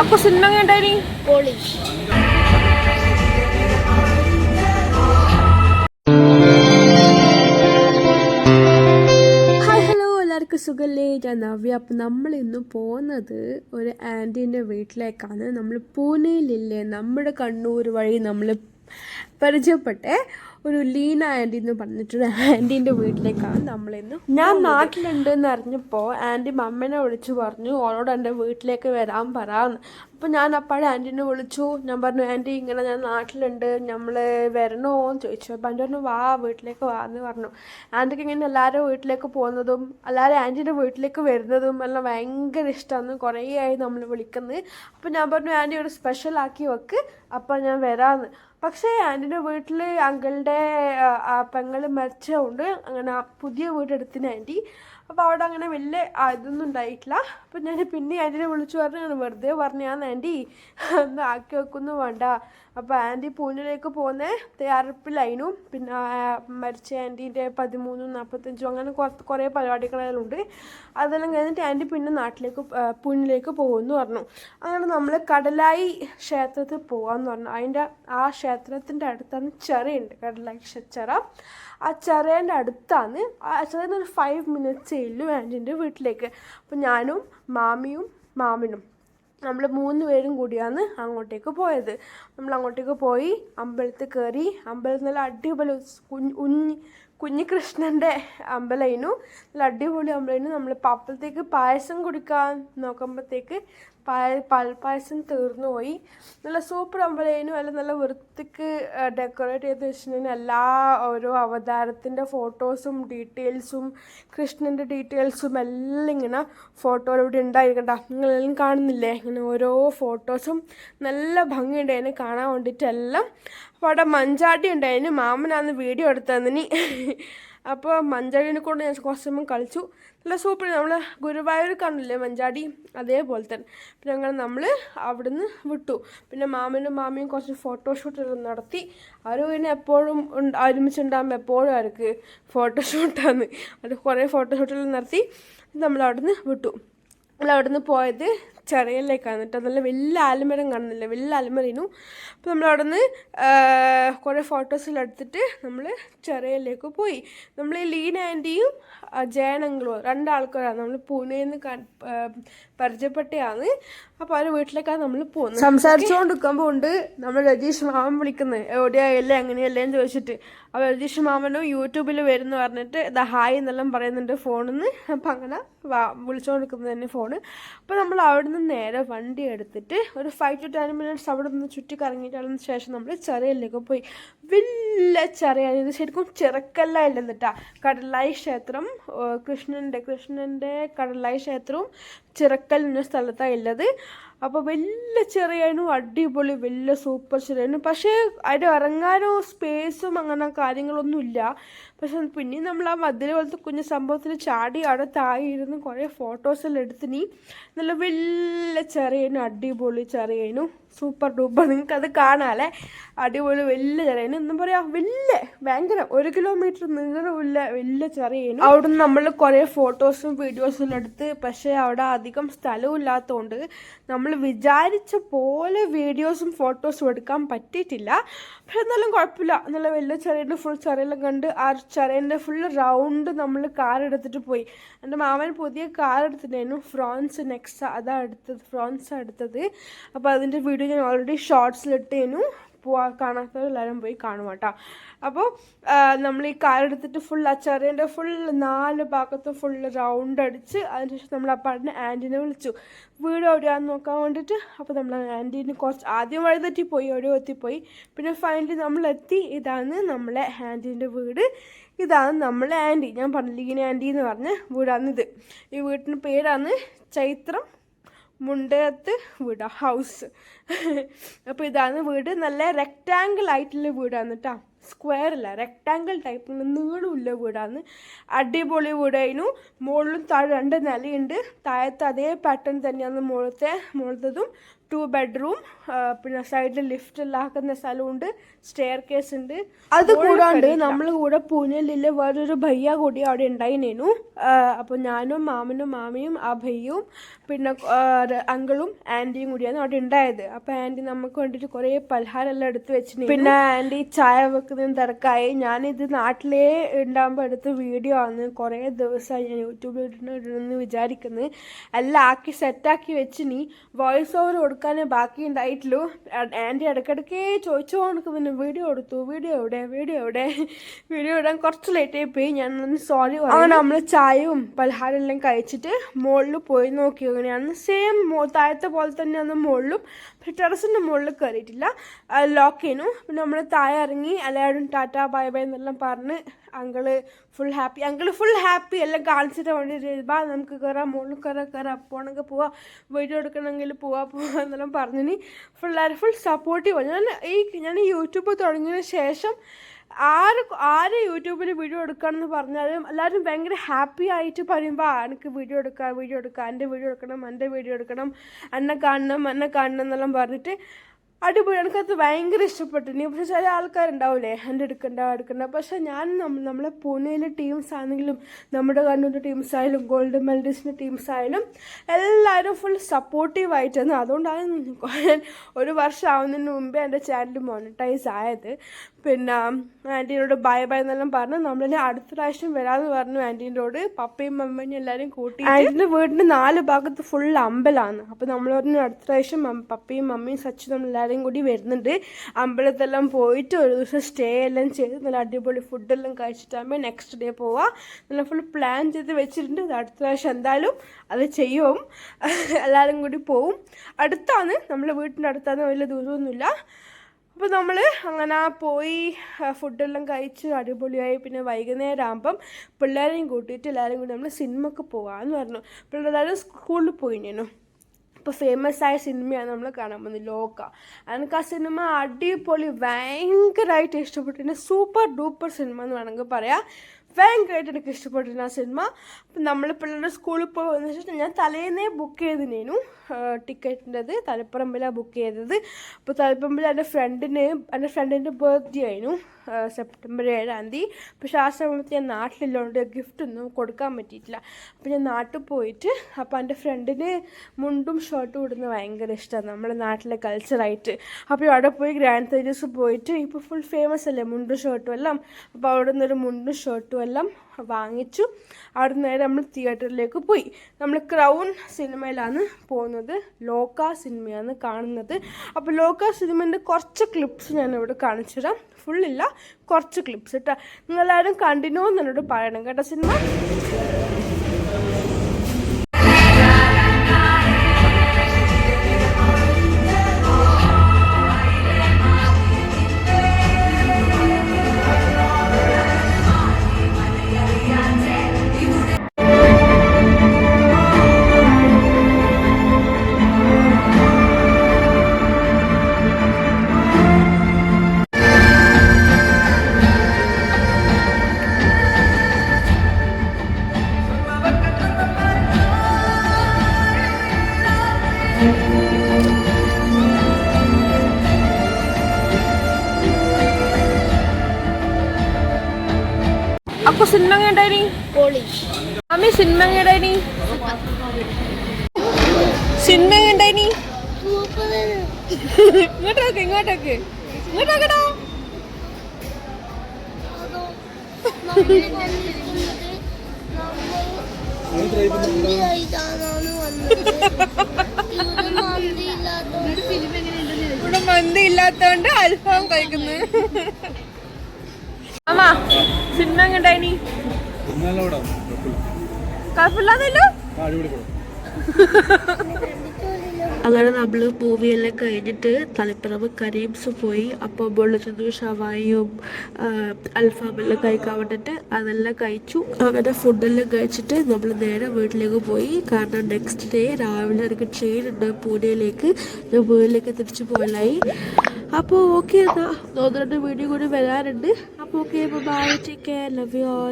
അപ്പൊ cinema hello എല്ലാവർക്കും സുഖല്ലേ? ഞാൻ നവ്യ. അപ്പം നമ്മൾ ഇന്ന് പോകുന്നത് ഒരു ആന്റീന്റെ വീട്ടിലേക്കാണ്. നമ്മൾ പൂനെയിലില്ലേ? നമ്മുടെ കണ്ണൂർ വഴി നമ്മൾ പരിചയപ്പെട്ടെ ഒരു ലീന ആന്റി എന്ന് പറഞ്ഞിട്ടൊരു ആന്റീന്റെ വീട്ടിലേക്കാണ് നമ്മളിന്ന് ഞാൻ നാട്ടിലുണ്ട് എന്ന് അറിഞ്ഞപ്പോൾ ആന്റി മമ്മേനെ വിളിച്ചു പറഞ്ഞു ഓളോട് എന്റെ വീട്ടിലേക്ക് വരാൻ പറയാന്ന് അപ്പോൾ ഞാൻ അപ്പോഴേ ആന്റീനെ വിളിച്ചു. ഞാൻ പറഞ്ഞു ആന്റി ഇങ്ങനെ ഞാൻ നാട്ടിലുണ്ട് നമ്മൾ വരണോ എന്ന് ചോദിച്ചു. അപ്പോൾ ആന്റി പറഞ്ഞു വാ വീട്ടിലേക്ക് വാ എന്ന് പറഞ്ഞു. ആന്റിക്ക് ഇങ്ങനെ എല്ലാവരും വീട്ടിലേക്ക് പോകുന്നതും എല്ലാവരും ആന്റീന്റെ വീട്ടിലേക്ക് വരുന്നതും എല്ലാം ഭയങ്കര ഇഷ്ടമാണ് കുറേ ആയി നമ്മൾ വിളിക്കുന്നത് അപ്പോൾ ഞാൻ പറഞ്ഞു ആന്റി ഒരു സ്പെഷ്യൽ ആക്കി വെക്ക്. അപ്പോൾ ഞാൻ വരാമെന്ന് പക്ഷേ ആന്റിന്റെ വീട്ടിൽ അങ്കിളുടെ പെങ്ങൾ മരിച്ചതുകൊണ്ട് അങ്ങനെ പുതിയ വീടെടുത്തിന് ആന്റി അപ്പോൾ അവിടെ അങ്ങനെ വലിയ ഇതൊന്നും ഉണ്ടായിട്ടില്ല. അപ്പോൾ ഞാൻ പിന്നെ ആന്റിനെ വിളിച്ചു പറഞ്ഞു ഞാൻ വെറുതെ പറഞ്ഞാന്ന് ആന്റി ഒന്ന് ആക്കി വെക്കുന്നു വേണ്ട. അപ്പോൾ ആന്റി പൂനെയിലേക്ക് പോകുന്ന തയ്യാറെടുപ്പിലായിരുന്നു പിന്നെ മരിച്ച ആന്റീന്റെ പതിമൂന്നും നാൽപ്പത്തഞ്ചും അങ്ങനെ കുറച്ച് കുറേ പരിപാടികളെല്ലാം ഉണ്ട് അതെല്ലാം കഴിഞ്ഞിട്ട് ആന്റി പിന്നെ നാട്ടിലേക്ക് പൂനിലേക്ക് പോകുമെന്ന് പറഞ്ഞു. അങ്ങനെ നമ്മൾ കടലായി ക്ഷേത്രത്തിൽ പോകാമെന്ന് പറഞ്ഞു. അതിന്റെ ആ ക്ഷേത്രത്തിന്റെ അടുത്താണ് ചെറയുണ്ട് കടലാക്ഷ ക്ഷ- ചെറ ആ ചെറേന്റെ അടുത്താണ്. ആ ചെറിയ ഒരു ഫൈവ് മിനിറ്റ്സേ ഉള്ളൂ ആന്റിന്റെ വീട്ടിലേക്ക്. അപ്പോൾ ഞാനും മാമിയും മാമനും നമ്മൾ മൂന്ന് പേരും കൂടിയാണ് അങ്ങോട്ടേക്ക് പോയത്. നമ്മൾ അങ്ങോട്ടേക്ക് പോയി അമ്പലത്തിൽ കയറി അമ്പലത്തിൽ നല്ല അടിപൊളി കുഞ്ഞ് ഉഞ്ഞി കുഞ്ഞികൃഷ്ണന്റെ അമ്പലമായിരുന്നു. നല്ല അടിപൊളി അമ്പലമായിരുന്നു. നമ്മൾ അപ്പഴത്തേക്ക് പായസം കുടിക്കാൻ നോക്കുമ്പോഴത്തേക്ക് പാൽപ്പായസം തീർന്നു പോയി. നല്ല സൂപ്പർ അമ്പലേനും അല്ല നല്ല വൃത്തിക്ക് ഡെക്കറേറ്റ് ചെയ്ത് വെച്ചിട്ടുണ്ടെങ്കിൽ എല്ലാ ഓരോ അവതാരത്തിന്റെ ഫോട്ടോസും ഡീറ്റെയിൽസും കൃഷ്ണന്റെ ഡീറ്റെയിൽസും എല്ലാം ഇങ്ങനെ ഫോട്ടോയിലൂടെ ഉണ്ടായിരിക്കണ്ട നിങ്ങളെല്ലാം കാണുന്നില്ലേ? ഇങ്ങനെ ഓരോ ഫോട്ടോസും നല്ല ഭംഗിയുണ്ടായിരുന്നു കാണാൻ വേണ്ടിയിട്ടെല്ലാം അപ്പോൾ അവിടെ മഞ്ചാടി ഉണ്ടായിരുന്നു. മാമനാന്ന് വീഡിയോ എടുത്തതിന് അപ്പോൾ മഞ്ചാടിനെ കൊണ്ട് ഞാൻ കുറച്ച് സമയം കളിച്ചു. നല്ല സൂപ്പർ നമ്മൾ ഗുരുവായൂർ കാണില്ലേ മഞ്ചാടി? അതേപോലെ തന്നെ. പിന്നെ ഞങ്ങൾ നമ്മൾ അവിടുന്ന് വിട്ടു. പിന്നെ മാമനും മാമിയും കുറച്ച് ഫോട്ടോഷൂട്ടൊക്കെ നടത്തി. അവർ പിന്നെ എപ്പോഴും ഒരുമിച്ചുണ്ടാകുമ്പോൾ എപ്പോഴും അവർക്ക് ഫോട്ടോഷൂട്ടാണ് അവർ കുറേ ഫോട്ടോഷൂട്ടെല്ലാം നടത്തി. നമ്മൾ അവിടുന്ന് വിട്ടു. നമ്മൾ അവിടുന്ന് പോയത് ചെറിയല്ലേക്കാണ്. കേട്ടോ നല്ല വലിയ ആൽമരം കാണുന്നില്ല? വലിയ ആൽമരinu അപ്പോൾ നമ്മൾ അവിടെ നിന്ന് കുറേ ഫോട്ടോസെല്ലാം എടുത്തിട്ട് നമ്മൾ ചെറിയലേക്ക് പോയി. നമ്മൾ ലീന ആന്റിയും ജയനങ്ങളും രണ്ടാൾക്കാരാണ്. നമ്മൾ പൂനെയിൽ നിന്ന് പരിചയപ്പെട്ടയാണ് അപ്പോൾ അവരുടെ വീട്ടിലേക്കാണ് നമ്മൾ പോകുന്നത്. സംസാരിച്ചുകൊണ്ടിരിക്കുമ്പോൾ ഉണ്ട് നമ്മൾ രജീഷ് മാമൻ വിളിക്കുന്നത് എവിടെയായല്ലേ അങ്ങനെയല്ലേ എന്ന് ചോദിച്ചിട്ട്. അപ്പോൾ രജീഷ് മാമനും യൂട്യൂബിൽ വരുന്ന പറഞ്ഞിട്ട് ഇതാ ഹായ് എന്നെല്ലാം പറയുന്നുണ്ട് ഫോണിൽ നിന്ന് അപ്പം അങ്ങനെ വിളിച്ചുകൊണ്ടിരിക്കുന്നത് തന്നെ ഫോണ്. അപ്പോൾ നമ്മൾ അവിടെ നിന്ന് നേരെ വണ്ടി എടുത്തിട്ട് ഒരു ഫൈവ് ടു ടെൻ മിനിറ്റ്സ് അവിടെ നിന്ന് ചുറ്റി കറങ്ങിയിട്ടുള്ള ശേഷം നമ്മൾ ചെറിയല്ലേക്ക് പോയി. വലിയ ചെറിയാണ് ഇത് ശരിക്കും ചെറുക്കല്ലായില്ലെന്നിട്ടാ കടലായി ക്ഷേത്രം കൃഷ്ണന്റെ കൃഷ്ണന്റെ കടലായി ക്ഷേത്രവും ചിറക്കൽ എന്ന സ്ഥലത്താണ് ഉള്ളത്. അപ്പോൾ വലിയ ചെറിയായിരുന്നു അടിപൊളി വലിയ സൂപ്പർ ചെറിയായിരുന്നു പക്ഷേ അവിടെ ഇറങ്ങാനോ സ്പേസും അങ്ങനെ കാര്യങ്ങളൊന്നുമില്ല പക്ഷെ പിന്നെ നമ്മൾ ആ മതിൽ പോലത്തെ കുഞ്ഞു സംഭവത്തിൽ ചാടി അവിടെ തായിരുന്നു കുറേ ഫോട്ടോസെല്ലാം എടുത്തിനി നല്ല വലിയ ചെറിയനും അടിപൊളി ചെറിയനും. Super duper. നിങ്ങൾക്ക് അത് കാണാല്ലേ? അടിപൊളി വലിയ ചെറിയ എന്താ പറയാ വലിയ ഭയങ്കര ഒരു കിലോമീറ്റർ നീളമില്ല വലിയ ചെറിയനും അവിടെ നിന്ന് നമ്മൾ കുറേ ഫോട്ടോസും വീഡിയോസും എടുത്ത് പക്ഷേ അവിടെ അധികം സ്ഥലവും ഇല്ലാത്തതുകൊണ്ട് നമ്മൾ വിചാരിച്ച പോലെ വീഡിയോസും ഫോട്ടോസും എടുക്കാൻ പറ്റിയിട്ടില്ല. പക്ഷെ എന്നാലും കുഴപ്പമില്ല. നല്ല വലിയ ചെറിയ ഫുൾ ചെറിയെല്ലാം കണ്ട് ആ ചെറിയന്റെ ഫുൾ റൗണ്ട് നമ്മൾ കാർ എടുത്തിട്ട് പോയി. എന്റെ മാമൻ പുതിയ കാർ എടുത്തിട്ടായിരുന്നു ഫ്രോൺസ് നെക്സ. അതാണ് എടുത്തത് ഫ്രോൺസ് എടുത്തത്. അപ്പോൾ അതിന്റെ വീഡിയോ ഞാൻ ഓൾറെഡി ഷോർട്സിലിട്ടേനു പോവാ കാണാത്തവർ എല്ലാവരും പോയി കാണും കേട്ടോ. അപ്പോൾ നമ്മൾ ഈ കാലെടുത്തിട്ട് ഫുൾ ആ ചെറിയന്റെ ഫുൾ നാല് ഭാഗത്ത് ഫുൾ റൗണ്ട് അടിച്ച് അതിനുശേഷം നമ്മൾ ആ പാടിന് ആന്റിനെ വിളിച്ചു. വീട് എവിടെയാണെന്ന് നോക്കാൻ വേണ്ടിയിട്ട് അപ്പോൾ നമ്മൾ ആന്റീന് കുറച്ച് ആദ്യം വഴി തെറ്റിപ്പോയി എവിടെയോ എത്തിപ്പോയി. പിന്നെ ഫൈനലി നമ്മൾ എത്തി ഇതാണ് നമ്മളെ ആന്റീന്റെ വീട്. ഇതാണ് നമ്മളെ ആന്റി ഞാൻ പറഞ്ഞില്ല ഇങ്ങനെ ആന്റി എന്ന് പറഞ്ഞ വീടാണിത്. ഈ വീട്ടിന്റെ പേരാണ് ചൈത്രം. മുണ്ടയത്ത് വീട് ഹൗസ് അപ്പോൾ ഇതാണ് വീട്. നല്ല റെക്റ്റാങ്കിൾ ആയിട്ടുള്ള വീടാണ് കേട്ടോ സ്ക്വയർ അല്ല റെക്ടാങ്കിൾ ടൈപ്പ് നീളമില്ല വീടാണ്. അടിപൊളി വീടായിരുന്നു. മുകളിലും താഴെ രണ്ട് നിലയുണ്ട്. താഴത്തെ അതേ പാറ്റേൺ തന്നെയാണ് മുകളിലത്തെ മുകളിലത്തതും ടു ബെഡ്റൂം പിന്നെ സൈഡിൽ ലിഫ്റ്റ് ഉണ്ടാക്കുന്ന ആക്കുന്ന സ്ഥലമുണ്ട് സ്റ്റെയർ കേസ് ഉണ്ട്. അത് കൂടാണ്ട് നമ്മൾ കൂടെ പൂനെയിലുള്ള വേറൊരു ഭയ്യ കൂടി അവിടെ ഉണ്ടായിരുന്നു അപ്പോൾ ഞാനും മാമനും മാമിയും ആ ഭയ്യയും പിന്നെ അങ്കിളും ആന്റിയും കൂടിയാണ് അവിടെ ഉണ്ടായത്. അപ്പോൾ ആന്റി നമുക്ക് വേണ്ടിയിട്ട് കുറേ പലഹാരം എല്ലാം എടുത്ത് വെച്ചിട്ടുണ്ട് പിന്നെ ആന്റി ചായ വെക്കുന്നതും തിരക്കായി. ഞാനിത് നാട്ടിലേ ഉണ്ടാകുമ്പോൾ എടുത്ത വീഡിയോ ആണ്. കുറേ ദിവസമായി ഞാൻ യൂട്യൂബിൽ ഇടണമെന്ന് വിചാരിക്കുന്നത് എല്ലാം ആക്കി സെറ്റാക്കി വെച്ച് നീ വോയിസ് ഓവർ കൊടുക്കാനേ ബാക്കി ഉണ്ടായിട്ടുള്ളൂ. ആന്റി ഇടയ്ക്കിടയ്ക്ക് ചോദിച്ചു കൊടുക്കും പിന്നെ വീഡിയോ കൊടുത്തു വീഡിയോ എവിടെ വീഡിയോ എവിടെ? വീഡിയോ ഇടാൻ കുറച്ച് ലേറ്റായി പോയി. ഞാൻ സോറി അങ്ങനെ നമ്മൾ ചായയും പലഹാരം എല്ലാം കഴിച്ചിട്ട് മുകളിൽ പോയി നോക്കി. അങ്ങനെയാണ് സെയിം താഴത്തെ പോലെ തന്നെയാണ് മുകളിലും ടെറസിന്റെ മുകളിൽ കയറിയിട്ടില്ല ലോക്ക് ചെയ്യുന്നു പിന്നെ നമ്മൾ താഴെ ഇറങ്ങി എല്ലാവരും ടാറ്റ ബൈ ബൈ എന്നെല്ലാം പറഞ്ഞ് uncle full happy uncle full happy എല്ലാം കാണിച്ചിട്ട് വേണ്ടി ബാ നമുക്ക് കയറാം മുകളിൽ കയറാം കയറാം പോകണമെങ്കിൽ പോവാം. വീഡിയോ എടുക്കണമെങ്കിൽ പോവാം പോവാം എന്നെല്ലാം പറഞ്ഞിന് ഫുൾ ഫുൾ സപ്പോർട്ടീവ് ഞാൻ ഈ ഞാൻ യൂട്യൂബ് തുടങ്ങിയതിന് ശേഷം ആര് ആര് യൂട്യൂബിൽ വീഡിയോ എടുക്കണമെന്ന് പറഞ്ഞാലും എല്ലാവരും ഭയങ്കര ഹാപ്പി ആയിട്ട് പറയുമ്പോൾ എനിക്ക് വീഡിയോ എടുക്കാം വീഡിയോ എടുക്കാം. എന്റെ വീഡിയോ എടുക്കണം എന്റെ വീഡിയോ എടുക്കണം. എന്നെ കാണണം എന്നെ കാണണം എന്നെല്ലാം പറഞ്ഞിട്ട് അടിപൊളി. എനിക്കത് ഭയങ്കര ഇഷ്ടപ്പെട്ടു. ഇനി പക്ഷേ ചില ആൾക്കാരുണ്ടാവില്ലേ എന്റെ എടുക്കണ്ട എടുക്കണ്ട. പക്ഷേ ഞാൻ നമ്മൾ നമ്മളെ പൂനെയിലെ ടീംസ് ആണെങ്കിലും നമ്മുടെ കണ്ണൂരിന്റെ ടീംസ് ആയാലും ഗോൾഡ് മെഡലിസ്റ്റിന്റെ ടീംസ് ആയാലും എല്ലാവരും ഫുൾ സപ്പോർട്ടീവ് ആയിട്ടാണ്. അതുകൊണ്ടാണ് ഞാൻ ഒരു വർഷം ആവുന്നതിന് മുമ്പേ എന്റെ ചാനൽ മോണിറ്റൈസ് ആയത്. പിന്നെ ആന്റീനോട് ബൈ ബൈ എന്നെല്ലാം പറഞ്ഞു. നമ്മളിനി അടുത്ത പ്രാവശ്യം വരാമെന്ന് പറഞ്ഞു ആന്റീനോട്. പപ്പയും മമ്മയും എല്ലാവരും കൂട്ടി ആന്റീന്റെ വീടിന്റെ നാല് ഭാഗത്ത് ഫുൾ അമ്പലാണ്. അപ്പോൾ നമ്മൾ പറഞ്ഞു അടുത്ത പ്രാവശ്യം പപ്പയും മമ്മിയും സച്ചിനും എല്ലാവരും കൂടി വരുന്നുണ്ട്. അമ്പലത്തെല്ലാം പോയിട്ട് ഒരു ദിവസം സ്റ്റേ എല്ലാം ചെയ്ത് നല്ല അടിപൊളി ഫുഡെല്ലാം കഴിച്ചിട്ടാകുമ്പോൾ നെക്സ്റ്റ് ഡേ പോവാം. നല്ല ഫുൾ പ്ലാൻ ചെയ്ത് വെച്ചിട്ടുണ്ട്. അടുത്ത പ്രാവശ്യം എന്തായാലും അത് ചെയ്യും. എല്ലാവരും കൂടി പോവും. അടുത്താണ്. നമ്മളെ വീട്ടിന്റെ അടുത്താണ് വലിയ ദൂരമൊന്നുമില്ല. അപ്പോൾ നമ്മൾ അങ്ങനെ പോയി ഫുഡെല്ലാം കഴിച്ച് അടിപൊളിയായി. പിന്നെ വൈകുന്നേരം ആകുമ്പം പിള്ളേരെയും കൂട്ടിയിട്ട് എല്ലാവരും കൂടി നമ്മൾ സിനിമക്ക് പോകാമെന്ന് പറഞ്ഞു. പിള്ളേരെല്ലാവരും സ്കൂളിൽ പോയിനു ഇപ്പോൾ ഫേമസ് ആയ സിനിമയാണ് നമ്മൾ കാണാൻ പോകുന്നത് ലോക. എനിക്ക് ആ സിനിമ അടിപൊളി ഭയങ്കരമായിട്ട് ഇഷ്ടപ്പെട്ടിട്ടുണ്ട് സൂപ്പർ ഡൂപ്പർ സിനിമ എന്ന് വേണമെങ്കിൽ പറയാം. ഭയങ്കരമായിട്ട് എനിക്ക് ഇഷ്ടപ്പെട്ടിരുന്നു ആ സിനിമ. അപ്പം നമ്മൾ പിള്ളേരുടെ സ്കൂളിൽ പോയി വന്ന ശേഷം ഞാൻ തലേന്നേ ബുക്ക് ചെയ്തിനേനു. ടിക്കറ്റിന്റെത്. തലപ്പറമ്പിലാണ് ബുക്ക് ചെയ്തത്. അപ്പോൾ തലപ്പറമ്പിൽ എന്റെ ഫ്രണ്ടിന് എന്റെ ഫ്രണ്ടിന്റെ ബർത്ത്ഡേ ആയിരുന്നു. സെപ്റ്റംബർ ഏഴാം തീയതി. പക്ഷേ ആ സമയത്ത് ഞാൻ നാട്ടിലുള്ളതുകൊണ്ട് ഗിഫ്റ്റ് ഒന്നും കൊടുക്കാൻ പറ്റിയിട്ടില്ല. അപ്പോൾ ഞാൻ നാട്ടിൽ പോയിട്ട് അപ്പോൾ എന്റെ ഫ്രണ്ടിന് മുണ്ടും ഷർട്ടും ഇടുന്നത് ഭയങ്കര ഇഷ്ടമാണ്. നമ്മുടെ നാട്ടിലെ കൾച്ചറായിട്ട് അപ്പോൾ അവിടെ പോയി ഗ്രാൻഡ് തേജസ് പോയിട്ട് ഇപ്പോൾ ഫുൾ ഫേമസ് അല്ലേ? മുണ്ടും ഷർട്ടും എല്ലാം. അപ്പോൾ അവിടെ നിന്നൊരു മുണ്ടും ഷർട്ടും എല്ലാം വാങ്ങിച്ചു. അവിടെ നേരെ നമ്മൾ തിയേറ്ററിലേക്ക് പോയി. നമ്മൾ ക്രൗൺ സിനിമയിലാണ് പോകുന്നത്. ലോക സിനിമയാണ് കാണുന്നത്. അപ്പോൾ ലോക സിനിമേന്റെ കുറച്ച് ക്ലിപ്സ് ഞാൻ ഇവിടെ കാണിച്ചു തരാം ഫുള്ളില്ല കുറച്ച് ക്ലിപ്സ് കേട്ടോ നിങ്ങളെല്ലാവരും കണ്ടിന്യൂ എന്നോട് പറയണം കേട്ടോ സിനിമ. അപ്പൊ സിനിമ കണ്ടായി അമ്മി സിനിമ കണ്ടായി സിനിമ കണ്ടായി ഇങ്ങോട്ടേക്ക് ഇങ്ങോട്ടേക്ക്. ഇങ്ങോട്ടേക്കടാ ഇവിടെ മന്തി ഇല്ലാത്തോണ്ട് അൽഫാം കഴിക്കുന്നു. അമ്മ സിനിമ എങ്ങനെയുണ്ടായിനി നല്ല പടം കുഴപ്പമില്ല. കുഴപ്പമില്ലാതല്ലോ ആ, അടിപൊളി അങ്ങനെ നമ്മൾ മൂവിയെല്ലാം കഴിഞ്ഞിട്ട് തളിപ്പറമ്പ് കരീംസ് പോയി. അപ്പോൾ വെളുത്തുന്നു ഷവായിയും അൽഫാമെല്ലാം കഴിക്കാൻ വേണ്ടിയിട്ട് അതെല്ലാം കഴിച്ചു. അങ്ങനെ ഫുഡെല്ലാം കഴിച്ചിട്ട് നമ്മൾ നേരെ വീട്ടിലേക്ക് പോയി. കാരണം നെക്സ്റ്റ് ഡേ രാവിലെ എനിക്ക് ട്രെയിൻ ഉണ്ട് പൂനെയിലേക്ക്. ഞാൻ വീട്ടിലേക്ക് തിരിച്ചു പോകലായി. അപ്പോൾ ഓക്കെ എന്നാൽ ഒന്ന് രണ്ട് വീഡിയോ കൂടി വരാറുണ്ട് അപ്പോൾ okay bye take care love you all